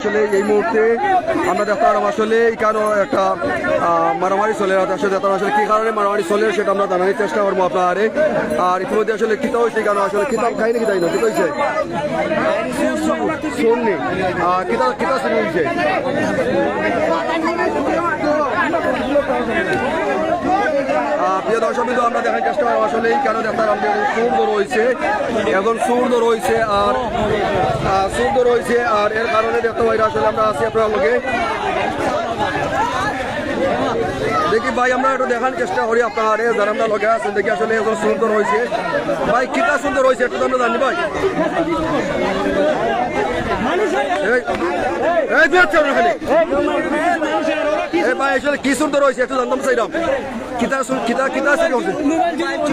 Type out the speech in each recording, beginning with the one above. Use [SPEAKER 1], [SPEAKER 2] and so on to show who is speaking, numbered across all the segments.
[SPEAKER 1] আসলে এই মুহূর্তে আমরা দেখতাম আসলে এখানে একটা মারামারি চলে আসলে দেখতাম আসলে কি কারণে মারামারি চলে সেটা আমরা জানানোর চেষ্টা করব আপনারে। আর ইতিমধ্যে আসলে কিতা হয়েছে কেন আসলে কিতাব খাই নাকি তাই না কিতা শুননি। কিতা কিতা শুরু হয়েছে? প্রিয় দর্শক বিন্দু আমরা দেখার চেষ্টা করব আসলে এই কেন দেখতাম আমাদের সূর্য রয়েছে এখন সূর্য রয়েছে আর সূর্য রয়েছে আর এর কারণে দেখতে পাই আসলে আমরা আছি আপনার দেখি ভাই, আমরা একটু দেখার চেষ্টা করি আপনার যারা আমরা লগে আছেন, দেখি আসলে এখন সুন্দর হয়েছে। ভাই, কিতা সুন্দর হয়েছে একটু আমরা জানি ভাই। এই- এই এ ভাই, আসলে কি সুন্দর হয়েছে, একটু জানতাম চাইলাম কিতা কিতা কিতা আছে হচ্ছে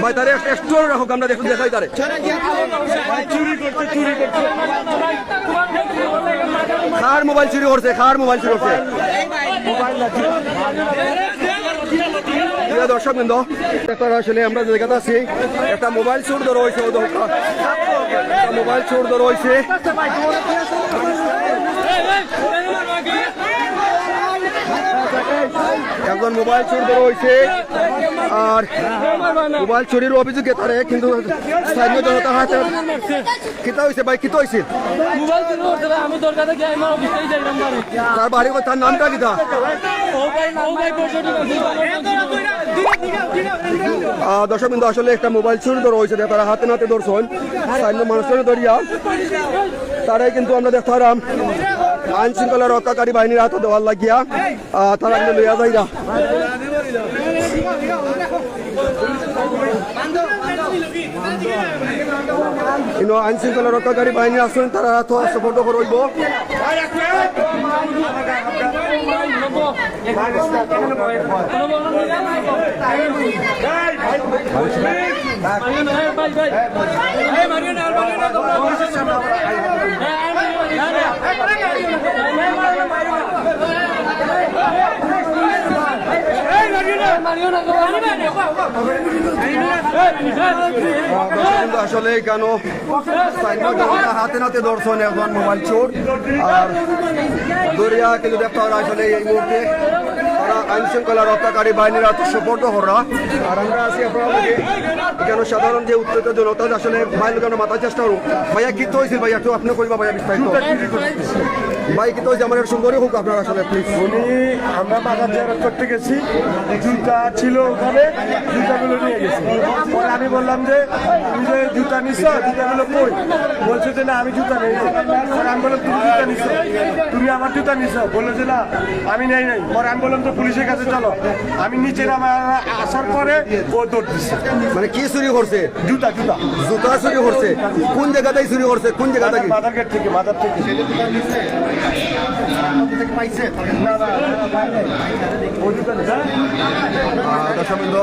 [SPEAKER 1] ভাই, তারে একটা রাখুক, আমরা একটু দেখাই তারে। খার মোবাইল চুরি করছে, খার মোবাইল চুরি করছে। প্রিয় দর্শক বৃন্দ, একটা আসলে আমরা জায়গাতে আছি, একটা মোবাইল চোর ধরা হয়েছে মোবাইল চোর ধরা হয়েছে। একজন মোবাইল চোর ধরা হয়েছে আর মোবাইল চুরির অভিযোগে তারে কিন্তু স্থানীয় জনতা হাতে কিতা হয়েছে ভাই? কিতা হয়েছে তার বাড়ি। তার নামটা কিতা? দর্শক বিন্দু আসলে একটা মোবাইল চুরি ধরা হয়েছে তারা হাতে নাতে ধরছেন। স্থানীয় মানুষের ধরিয়া তারাই কিন্তু আমরা দেখতে আইন শৃঙ্খলা রক্ষাকারী বাহিনীর হাতে দেওয়ার লাগিয়া তারা কিন্তু লইয়া যাইরা কিন্তু আইন শৃঙ্খলা রক্ষাকারী বাহিনী আছেন তারা তো সাপোর্ট করব
[SPEAKER 2] ভাই ভাই এই মারিও না মারিও না তোমরা এই মারিও না মারিও না
[SPEAKER 1] কিন্তু আসলে কেন হাতে নাতে দর্শন এখন মোবাইল চোর। আর দরিয়া কিন্তু দেখতে আসলে এই মুহূর্তে তারা আইন শৃঙ্খলা রক্ষাকারী বাহিনীর সুপর্দ হরা আর আমরা আছি আপনারা কেন সাধারণ যে উত্তেজিত জনতা আসলে ভাই লোক আমরা মাথার চেষ্টা করুন ভাইয়া কি তো হয়েছিল ভাইয়া? একটু আপনি কইবা ভাইয়া বিস্তারিত। ভাই কি তো হয়েছে? আমার একটু সুন্দরই হোক আপনার আসলে প্লিজ
[SPEAKER 3] উনি আমরা বাজার জেরত করতে গেছি। জুতা ছিল ওখানে জুতাগুলো নিয়ে গেছি। পরে আমি বললাম যে তুমি যে জুতা নিছ জুতাগুলো কই? বলছে যে না আমি জুতা নেই। আমি বললাম তুমি জুতা নিছ? তুমি আমার জুতা নিছ? বলল যে না আমি নেই নাই। পরে আমি বললাম তো পুলিশের কাছে চলো। আমি নিচে নামা আসার পরে ও দৌড় দিচ্ছে
[SPEAKER 1] মানে কি চুরি করছে।
[SPEAKER 3] জুতা জুতা।
[SPEAKER 1] জুতা চুরি করছে। কোন জায়গাতেই চুরি করছে? কোন জায়গা থেকে
[SPEAKER 3] মাদার গেট থেকে মাদার থেকে।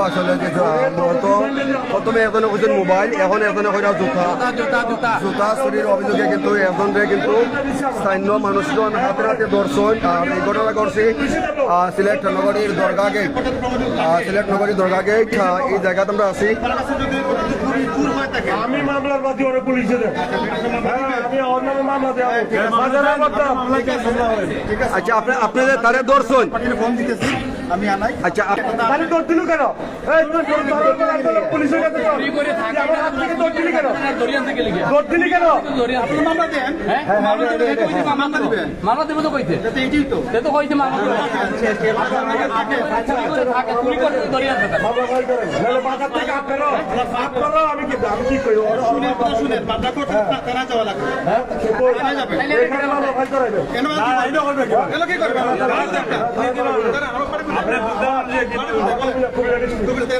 [SPEAKER 1] আসলে মূলত প্রথমে এজনে হয়েছেন মোবাইল এখন এজনে হয়ে জুতা। জুতা চুরির অভিযোগে কিন্তু এজনে কিন্তু স্থানীয় মানুষজন হাতে হাতে দর্শন আর এই ঘটনা ঘটছে সিলেট নগরীর দরগা গেট সিলেট নগরীর দরগা গেট এই জায়গাতে আমরা আছি।
[SPEAKER 3] আমি মামলার বাদী ওরা পুলিশে দেন হ্যাঁ আমি অন্য মামলা দেওয়া বাজারে করতাম
[SPEAKER 1] আচ্ছা আপনি আপনাদের তারা দর্শন। আচ্ছা
[SPEAKER 3] তাহলে দৌড় দিল কেন পুলিশের কাছে দৌড় দিলি কেন
[SPEAKER 2] দরিয়ান থেকে লিখে
[SPEAKER 3] দৌড় দিলি কেন
[SPEAKER 2] মামলা দেন হ্যাঁ মামলা দেবে এটা কইতে মামলা দিবে মামলা দেবে তো কইতে এইটাই তো তো কইতে মামলা দেবে থাকে তুমি করতে দরিয়ান থেকে
[SPEAKER 3] মামলা ফাইল করেন বাজার থেকে আপ করো আপ করো আমি কি আমি কি করি ওরা শুনে শুনে মামলা করতে থানা যাওয়া লাগবে হ্যাঁ এখানে মামলা ফাইল করাইবে কেন না করবে কেন কি করবে আপনি বুঝতে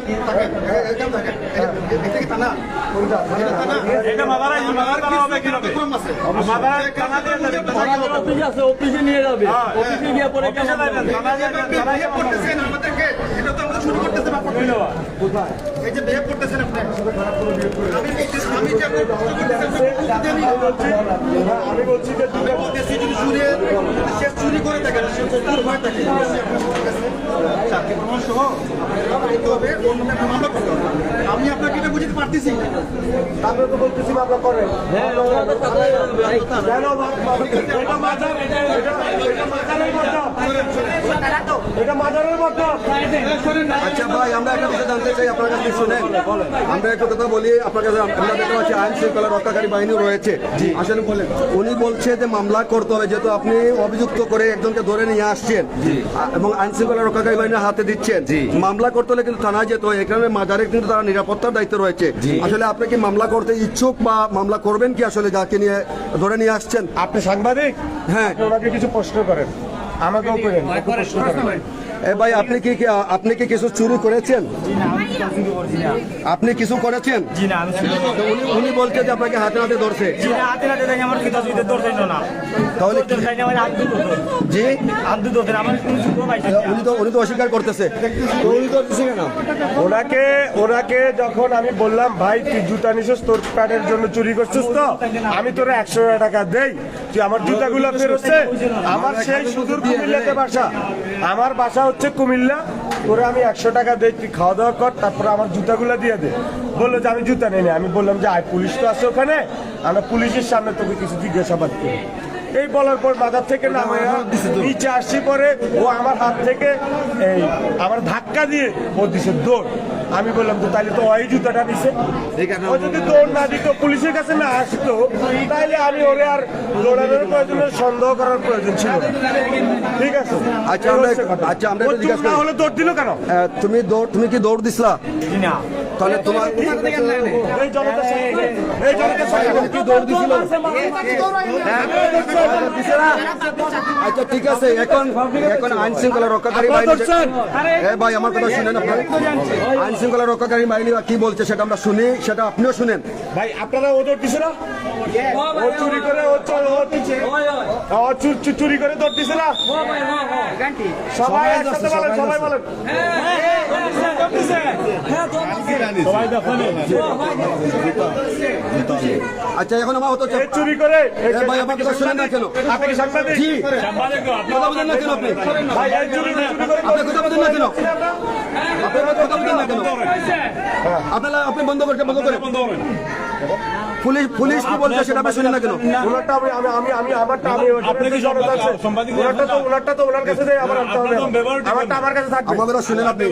[SPEAKER 3] যে এটা মাদারা মাদার থানা হবে কি হবে মাদার থানা দিয়ে
[SPEAKER 2] অফিস নিয়ে যাবে। অফিসে গিয়ে পরে
[SPEAKER 3] আমাদেরকে। এটা তো যাবে শুরু যাবে আমি বলছি যে
[SPEAKER 4] চুরি করে থাকে সে চোর থাকে সাক্ষী প্রমাণ সহ আপনাকে হবে মামলা করতে হবে আমি আপনাকে এটা বুঝতে পারতেছি
[SPEAKER 3] আমরা তো বলতেছি মামলা করেন এটা মতো
[SPEAKER 1] আচ্ছা ভাই আমরা একটা বিষয় জানতে চাই আপনার কাছে শুনেন আমরা একটা কথা বলি আপনার কাছে আমরা দেখতে পাচ্ছি আইন শৃঙ্খলা রক্ষাকারী বাহিনী রয়েছে। আসলে বলেন উনি বলছে যে মামলা করতে হবে যেহেতু আপনি অভিযুক্ত করে একজনকে ধরে নিয়ে আসছেন। এবং আইন শৃঙ্খলা রক্ষাকারী বাহিনীর হাতে দিচ্ছেন। মামলা করতে হলে কিন্তু থানায় যেতে হয় এখানে মাজারে কিন্তু তারা নিরাপত্তার দায়িত্ব রয়েছে। আসলে আপনি কি মামলা করতে ইচ্ছুক বা মামলা করবেন কি আসলে যাকে নিয়ে ধরে নিয়ে আসছেন?
[SPEAKER 3] আপনি সাংবাদিক?
[SPEAKER 1] হ্যাঁ।
[SPEAKER 3] ওনাকে কিছু প্রশ্ন করেন। আমাকেও করেন প্রশ্ন করেন।
[SPEAKER 1] এ ভাই আপনি কি আপনি কি কিছু চুরি করেছেন? আপনি কিছু করেছেন?
[SPEAKER 2] জি না আমি ছিল
[SPEAKER 1] তো উনি উনি বলছে যে আপনাকে হাতে হাতে ধরছে।
[SPEAKER 2] হাতে হাতে দেখে আমার কিতা সুবিধা না
[SPEAKER 1] তাহলে জি। উনি তো উনি তো অস্বীকার করতেছে। তো উনি তো
[SPEAKER 3] ওনাকে ওনাকে যখন আমি বললাম ভাই তুই জুতা নিছিস তোর প্যাডের জন্য চুরি করছিস তো? আমি তোর একশো টাকা দেই। তুই আমার জুতাগুলো ফেরোচ্ছে, আমার সেই সুদূর কুমিল্লাতে বাসা। আমার বাসা হচ্ছে কুমিল্লা। তোরে আমি একশো টাকা দেই তুই খাওয়া দাওয়া কর, তারপর আমার জুতাগুলো দিয়ে দে। বলল যে, আমি জুতা নেই আমি বললাম যে, আয়, পুলিশ তো আছে ওখানে। আমরা পুলিশের সামনে তোকে কিছু জিজ্ঞাসাবাদ করি। এই বলার পর বাজার থেকে নামে নিচে আসছি পরে ও আমার হাত থেকে এই, আমার ধাক্কা দিয়ে ও দিছে দৌড়। আমি বললাম তো তাহলে তো ওই জুতাটা দিছে ও যদি দৌড় না দিত পুলিশের কাছে না আসতো তাহলে আমি ওরে আর দৌড়ানোর প্রয়োজন সন্দেহ করার প্রয়োজন ছিল ঠিক আছে?
[SPEAKER 1] আচ্ছা, আমরা- আচ্ছা, আমরা জিজ্ঞাসা
[SPEAKER 3] হলে দৌড় দিল কেন?
[SPEAKER 1] তুমি দৌড় তুমি কি দৌড় দিছিলা?
[SPEAKER 2] না।
[SPEAKER 1] তাহলে তোমার আচ্ছা ঠিক আছে এখন এখন আইন শৃঙ্খলা রক্ষাকারী বাহিনী ভাই আমার কথা শুনেন আপনার আইন শৃঙ্খলা রক্ষাকারী বাহিনী কি বলছে সেটা আমরা শুনি সেটা আপনিও শুনেন
[SPEAKER 3] ভাই আপনারা ও দৌড় দিছে না ও চুরি করে চুর- করে দৌড় দিছে না সবাই বলেন সবাই বলেন
[SPEAKER 1] আচ্ছা এখন আমার হতো
[SPEAKER 3] চুরি করে
[SPEAKER 1] ভাই আমার কথা শুনেন না কেন?
[SPEAKER 3] আপনি কি সাংবাদিক।
[SPEAKER 1] জি। কথা বলেন না কেন আপনি?
[SPEAKER 3] ভাই চুরি চুরি করে।
[SPEAKER 1] আপনি কথা বলেন না কেন? আপনি কথা বলেন না কেন? আপনারা আপনি বন্ধ করে বন্ধ করে পুলিশ পুলিশ কি বলছে সেটা আপনি শুনেন না কেন?
[SPEAKER 3] ওনারটা আমি আমি আমি আমি আমারটা আমি আপনি কি জনতা আছে ওনারটা তো ওনারটা তো ওনার কাছে আমার আনতে হবে। আমারটা আমার কাছে থাকবে।
[SPEAKER 1] আমার শুনেন আপনি।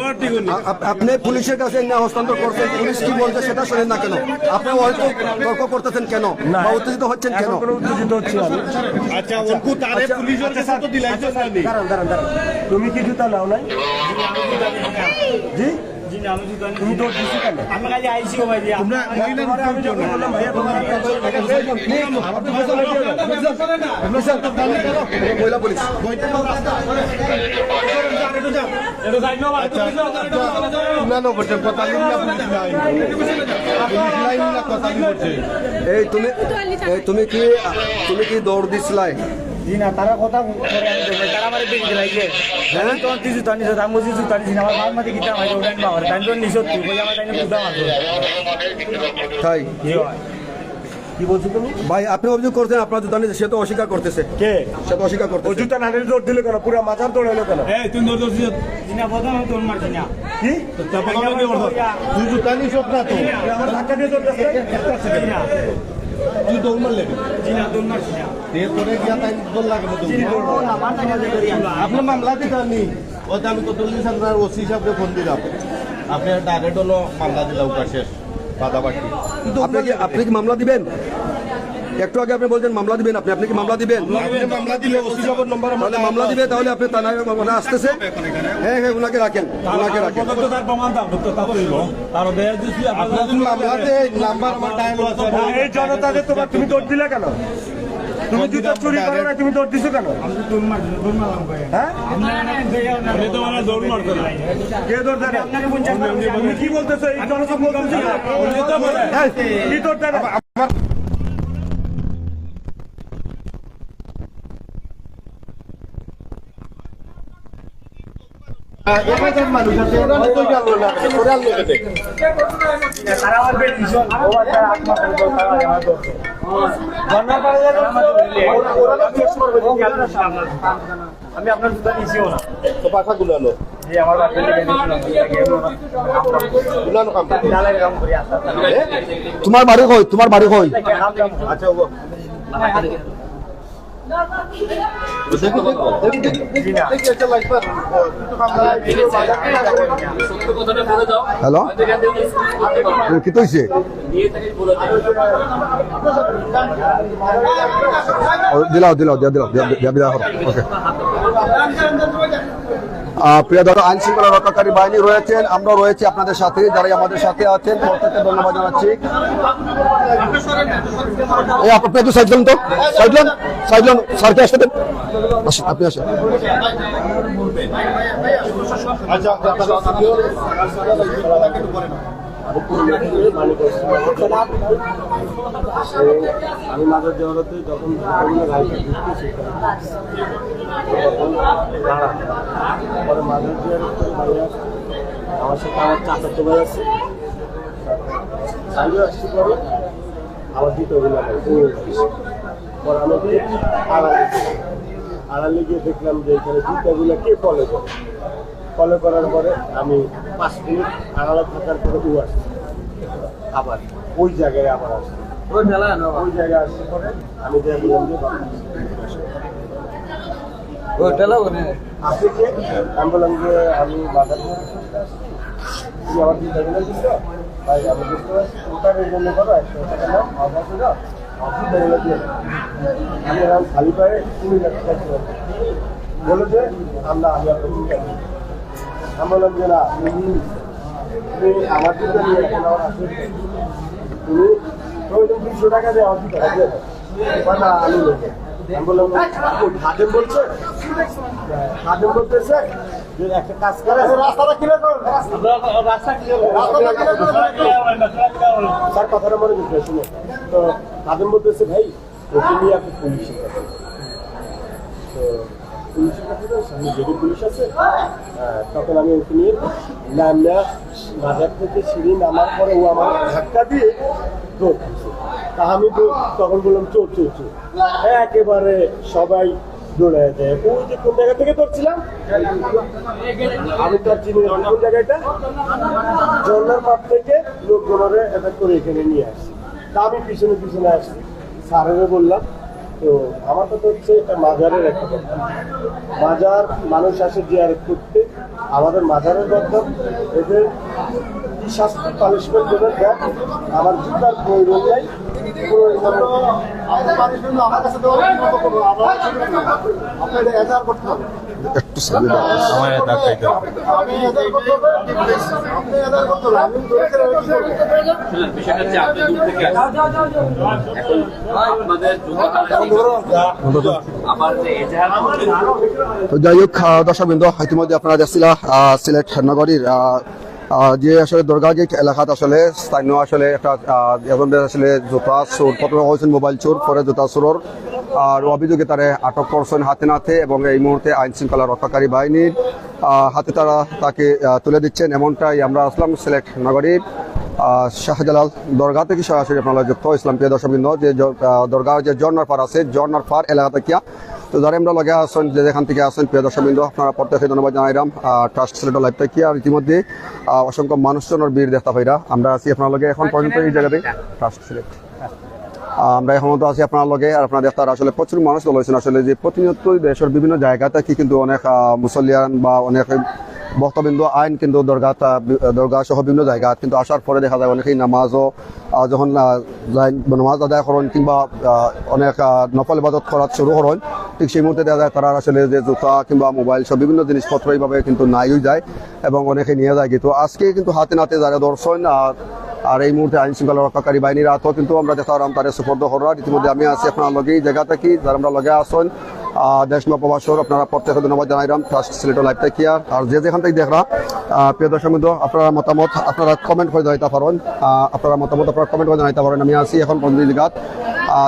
[SPEAKER 1] আপনি পুলিশের কাছে না হস্তান্তর করছেন পুলিশ কি বলছে সেটা শুনেন না কেন? আপনি হয়তো তর্ক করতেছেন কেন? বা উত্তেজিত হচ্ছেন কেন?
[SPEAKER 3] উত্তেজিত হচ্ছে আমি।
[SPEAKER 4] আচ্ছা ওনকু তারে পুলিশের কাছে তো দিলাইছো না
[SPEAKER 3] দাঁড়ান দাঁড়ান দাঁড়ান। তুমি কি জুতা নাও নাই? জি?
[SPEAKER 2] আমি
[SPEAKER 3] তুমি দিছো কেন
[SPEAKER 2] আমি কাজে ভাই
[SPEAKER 4] তোমরা মহিলা
[SPEAKER 1] মহিলা পুলিশ। এই তুমি কি তুমি কি দৌড় দিছিলাই?
[SPEAKER 2] জি না তারা কথা তারা আমার বেশি দিলাইছে
[SPEAKER 1] হ্যাঁ?
[SPEAKER 2] আমি আমার বাদ মাঝে গিতা মাঝে উড়ান বাবার তাই তো তুই আমার তাই?
[SPEAKER 1] তাই
[SPEAKER 2] ভাই
[SPEAKER 3] কি বলছো তুমি?
[SPEAKER 1] ভাই আপনি অভিযোগ করছেন আপনার জুতা নিয়ে সে তো অস্বীকার করতেছে।
[SPEAKER 3] কে?
[SPEAKER 1] সে তো অস্বীকার
[SPEAKER 3] ও
[SPEAKER 1] করতেছে
[SPEAKER 3] জুতা না নিলে দৌড় দিল কেন? পুরো মাথার দৌড়াইলো কেন?
[SPEAKER 2] এই তুই দৌড় দৌড় জি বদন তোর মারছি না।
[SPEAKER 3] কি?
[SPEAKER 4] তুই জুতা নিছ না তো
[SPEAKER 3] আমার ধাক্কা দিয়ে দৌড়
[SPEAKER 2] জি না
[SPEAKER 4] তুই দৌড় মারলে
[SPEAKER 2] জি না তোর মারছি না
[SPEAKER 4] তে তোরে গিয়া তাই দৌড় আপনি মামলা দিতে আমি ও আমি কত লিস আপনার ওসি হিসাবে ফোন দিলাম। আপনি ডাইরেক্ট হলো মামলা দিলাম ওটা শেষ। বাদাবাটি
[SPEAKER 1] আপনি কি আপনি কি মামলা দিবেন? একটু আগে আপনি বলছেন মামলা দিবেন আপনি আপনি কি মামলা দিবেন?
[SPEAKER 4] মামলা দিলে ওসি সাহেবের নম্বর
[SPEAKER 1] তাহলে মামলা দিবে তাহলে আপনি থানায় ওরা আসতেছে। হ্যাঁ হ্যাঁ ওনাকে রাখেন ওনাকে রাখেন।
[SPEAKER 4] মামলাতে নাম্বার আমার টাইম আছে
[SPEAKER 3] এই জনতাকে তোমার তুমি দৌড় দিলে কেন? তুমি জুতা চুরি করো না তুমি দৌড় দিছো কেন? হ্যাঁ?
[SPEAKER 2] মানে
[SPEAKER 3] কে দৌড় তুমি কি বলতেছো? এই জনতা কি? দৌড় দেবে
[SPEAKER 4] এবার মানুষ আছে ওরা তো গেল না ওরা লোকেতে
[SPEAKER 3] আমি আপনার জুতা নিয়েছিও না
[SPEAKER 4] তো পাখা গুলালো
[SPEAKER 1] তোমার বাড়ি কই? তোমার বাড়ি কই?
[SPEAKER 4] আচ্ছা
[SPEAKER 1] হ্যালো কি তৈছে দিলাও দিলাও দিয়া দিলাও দিয়া দিয়া ওকে প্রিয় দাদা আইন শৃঙ্খলা রক্ষাকারী বাহিনী রয়েছেন। আমরা রয়েছি আপনাদের সাথে, যারাই আমাদের সাথে আছেন, প্রত্যেককে ধন্যবাদ জানাচ্ছি। এই আপনি একটু তো। সাইড লন স্যারকে আসতে দেন। আপনি
[SPEAKER 4] আচ্ছা
[SPEAKER 3] আমি মাঝের জগতে যখন মাঝের জগতে আমার সাথে আমার চাচা তো ভাই আছে আমি আসছি পরে আমার দিতে অভিনয় আড়ালে গিয়ে দেখলাম যে এখানে জুতাগুলো কে ফলো ফলো করার পরে আমি পাঁচ মিনিট আড়ালে থাকার পরে ও আসছি আবার ওই জায়গায় আবার আসছি ওই জায়গায় আসছে পরে আমি দেখলাম যে আমি বললাম যে আমি বাজার তুমি আমার দিকে দেখে দিচ্ছ ভাই আমি বুঝতে পারছি। ওটার জন্য করো একশো টাকা নাও আমার দিয়ে আমি খালি পায়ে তুমি বলে যে আমরা আমি আপনার চিন্তা করি আমি বললাম যে না টাকা দিয়ে আমার না আমি আমি বললাম খাদেম বলছে খাদেম বলতেছে একটা কাজ করে রাস্তাটা কিনে স্যার কথাটা মনে করতে শুনে তো খাদেম বলতেছে ভাই ওকে নিয়ে আপনি তো যেটি পুলিশ আছে হ্যাঁ, তখন আমি ওকে নিয়ে বাজার থেকে সিঁড়ি নামার পরে ও আমার ধাক্কা দিয়ে দৌড় তা আমি তো তখন বললাম চোর চোর চোর। একেবারে সবাই দৌড়ে দেয়। ওই যে কোন জায়গা থেকে ধরছিলাম? আমি তো আর চিনি কোন জায়গাটা। থেকে অ্যাটাক করে নিয়ে তা আমি পিছনে পিছনে আসছি স্যারেরও বললাম তো আমার কথা হচ্ছে এটা মাজারের একটা কথা। মাজার মানুষ আসে জিয়ারত করতে, আমাদের মাজারের দরকার। এদের কি শাস্তি পানিশমেন্ট দেবে? দেখ, আমার জুতার প্রয়োজন নেই। আমার কাছে আপনার এজার করতে হবে।
[SPEAKER 1] একটু সাইড দাও। তো যাই হোক দর্শকবৃন্দ ইতিমধ্যে আপনারা দেখছিলা আহ, সিলেট নগরীর যে আসলে দুর্গা গেট এলাকাত আসলে স্থানীয় আসলে একটা আসলে জোতা চোর প্রথমে হয়েছেন মোবাইল চোর পরে জোতা চোরর আর অভিযোগে তারা আটক করছেন হাতে নাতে এবং এই মুহূর্তে আইন শৃঙ্খলা রক্ষাকারী বাহিনীর হাতে তারা তাকে তুলে দিচ্ছেন। এমনটাই আমরা আসলাম সিলেট নগরীর শাহজালাল দরগা থেকে সরাসরি আপনারা যুক্ত। ইসলাম প্রিয় দর্শকবৃন্দ যে দরগার যে জর্নার পার আছে জর্নার পার এলাকা থেকে তো যারা আমরা লগে আছেন যে যেখান থেকে আছেন প্রিয় দর্শকবৃন্দ আপনারা প্রত্যেকে ধন্যবাদ জানাইলাম ট্রাস্ট সিলেট লাইভ থেকে আর ইতিমধ্যে অসংখ্য মানুষজনের বীর দেখা পাইরা আমরা আছি আপনার লগে এখন পর্যন্ত এই জায়গাতে ট্রাস্ট আহ, আমরা এখন তো আছি আপনার লগে আর আপনার দেখতার আসলে প্রচুর মানুষ রয়েছেন আসলে যে প্রতিনিয়ত দেশের বিভিন্ন জায়গা থেকে কিন্তু অনেক মুসলিয়ান বা অনেক বক্তবিন্দু আইন কিন্তু দরগা দরগা সহ বিভিন্ন জায়গা কিন্তু আসার পরে দেখা যায় অনেকেই নামাজও যখন নামাজ আদায় করেন কিংবা অনেক নফল ইবাদত করা শুরু করেন, ঠিক সেই মুহূর্তে দেখা যায় তারা আসলে যে জুতা কিংবা মোবাইল সব বিভিন্ন জিনিসপত্র এইভাবে কিন্তু নাই হয়ে যায় এবং অনেকে নিয়ে যায়। কিন্তু আজকে কিন্তু হাতে নাতে যারা দর্শন আর আর এই মুহূর্তে আইন শৃঙ্খলা রক্ষাকারী বাহিনীর আতো কিন্তু আমরা দেখা পারলাম তাদের সুপর্দ হরার ইতিমধ্যে আমি আছি আপনার লগে এই জায়গা থেকে যারা আমরা লগে আসেন। দেশ প্রবাসর আপনারা প্রত্যেকে ধন্যবাদ জানাইলাম ট্রাস্ট সিলেট লাইভ থেকে আর? যে যেখান থেকে দেখরা প্রিয় দর্শক বন্ধু, আপনারা মতামত আপনারা কমেন্ট করে জানাইতে পারেন। আপনারা মতামত আপনারা কমেন্ট করে জানাইতে পারেন। আমি আছি এখন বন্ধু জায়গাত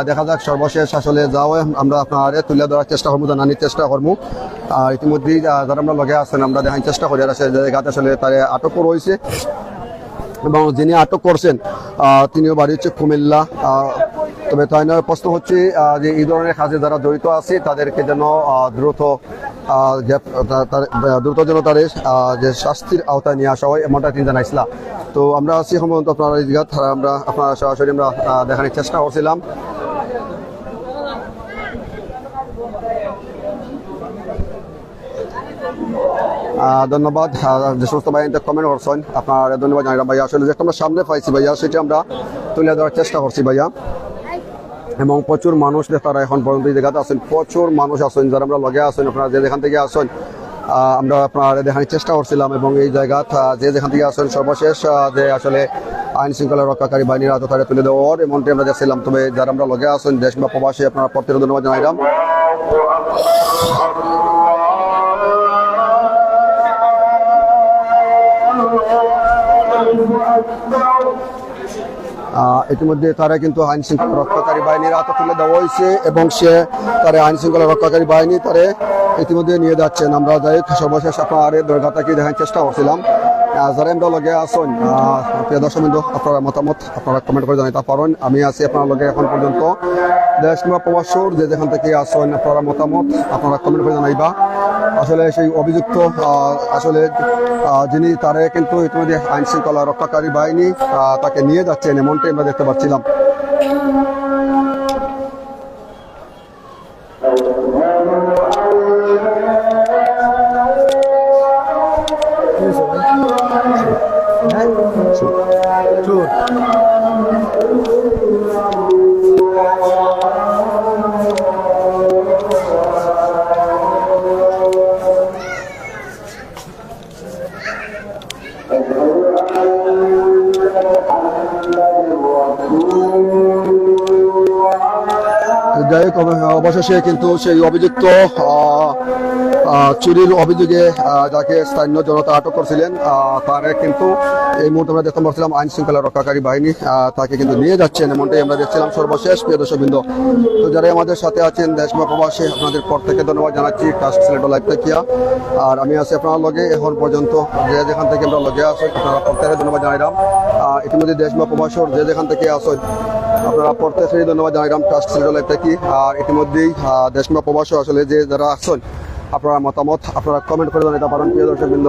[SPEAKER 1] দেখা যাক সর্বশেষ আসলে যাও আমরা আপনার তুলে ধরার চেষ্টা করব জানানির চেষ্টা করব। আর ইতিমধ্যেই যারা আমরা লগে আছেন আমরা দেখার চেষ্টা করি। আর আসলে জায়গাতে আসলে তারা আটকও রয়েছে এবং যিনি আটক করছেন তিনিও বাড়ি হচ্ছে কুমিল্লা। তবে তাই নয়, প্রশ্ন হচ্ছে যে এই ধরনের কাজে যারা জড়িত আছে, তাদেরকে যেন দ্রুত দ্রুত যেন তাদের যে শাস্তির আওতায় নিয়ে আসা হয়, এমনটা তিনি জানাইছিলাম তো আমরা আছি সম্ভবত আমরা আপনার সরাসরি আমরা দেখানোর চেষ্টা করছিলাম। ধন্যবাদ। যে সমস্ত ভাই কমেন্ট করছেন, আপনার ধন্যবাদ জানাই। ভাইয়া, আসলে যেটা আমরা সামনে পাইছি ভাইয়া, সেটা আমরা তুলে ধরার চেষ্টা করছি ভাইয়া। এবং প্রচুর মানুষ তারা এখন পর্যন্ত জায়গাতে আছেন, প্রচুর মানুষ আছেন, যারা আমরা লগে আছেন, আপনারা যে যেখান থেকে আসেন আমরা আপনার দেখানোর চেষ্টা করছিলাম। এবং এই জায়গা যে যেখান থেকে আসেন সর্বশেষ যে আসলে আইন শৃঙ্খলা রক্ষাকারী বাহিনীর আততারে তুলে দেওয়ার এমনটি আমরা দেখছিলাম। তবে যারা আমরা লগে আছেন, দেশ বা প্রবাসী, আপনার প্রত্যেক ধন্যবাদ জানাইলাম। ইতিমধ্যে তারা কিন্তু আইন শৃঙ্খলা রক্ষাকারী বাহিনীর হাতে তুলে দেওয়া হয়েছে এবং সে তারা আইন শৃঙ্খলা রক্ষাকারী বাহিনী তারে ইতিমধ্যে নিয়ে যাচ্ছেন আমরা যাই সর্বশেষ আপনার দুর্ঘটনাকে দেখার চেষ্টা করছিলাম। যারা আমরা লগে আসুন প্রিয় দর্শক বিন্দু, আপনারা মতামত আপনারা কমেন্ট করে জানাইতে পারেন। আমি আছি আপনার লগে এখন পর্যন্ত। দেশ কিংবা প্রবাসর যে যেখান থেকে আসুন আপনারা মতামত আপনারা কমেন্ট করে জানাইবা। আসলে সেই অভিযুক্ত আসলে যিনি তারে কিন্তু ইতিমধ্যে আইন শৃঙ্খলা রক্ষাকারী বাহিনী তাকে নিয়ে যাচ্ছেন এমনটাই আমরা দেখতে পাচ্ছিলাম। অবশেষে কিন্তু সেই অভিযুক্ত চুরির অভিযোগে যাকে স্থানীয় জনতা আটক করছিলেন তারে কিন্তু এই মুহূর্তে আমরা দেখতে পাচ্ছিলাম আইন শৃঙ্খলা রক্ষাকারী বাহিনী তাকে কিন্তু নিয়ে যাচ্ছেন। এমনটাই আমরা দেখছিলাম সর্বশেষ, প্রিয় দর্শকবৃন্দ। তো যারা আমাদের সাথে আছেন, দেশ বা প্রবাসী, আপনাদের থেকে ধন্যবাদ জানাচ্ছি। কাস্ট সিলেট লাইভ দেখিয়া আর আমি আছি আপনার লগে, এখন পর্যন্ত যে যেখান থেকে আমরা লগে আসেন আপনারা প্রত্যেকে ধন্যবাদ জানাইলাম। ইতিমধ্যে দেশ বা প্রবাসর যে যেখান থেকে আসেন আপনারা প্রত্যেকে ধন্যবাদ জানাইলাম ট্রাস্ট সিলেট লাইভ থেকে আর ইতিমধ্যেই আহ, প্রবাস আসলে যে যারা আসছেন আপনারা মতামত আপনারা কমেন্ট করে জানাইতে পারেন প্রিয় দর্শক বৃন্দ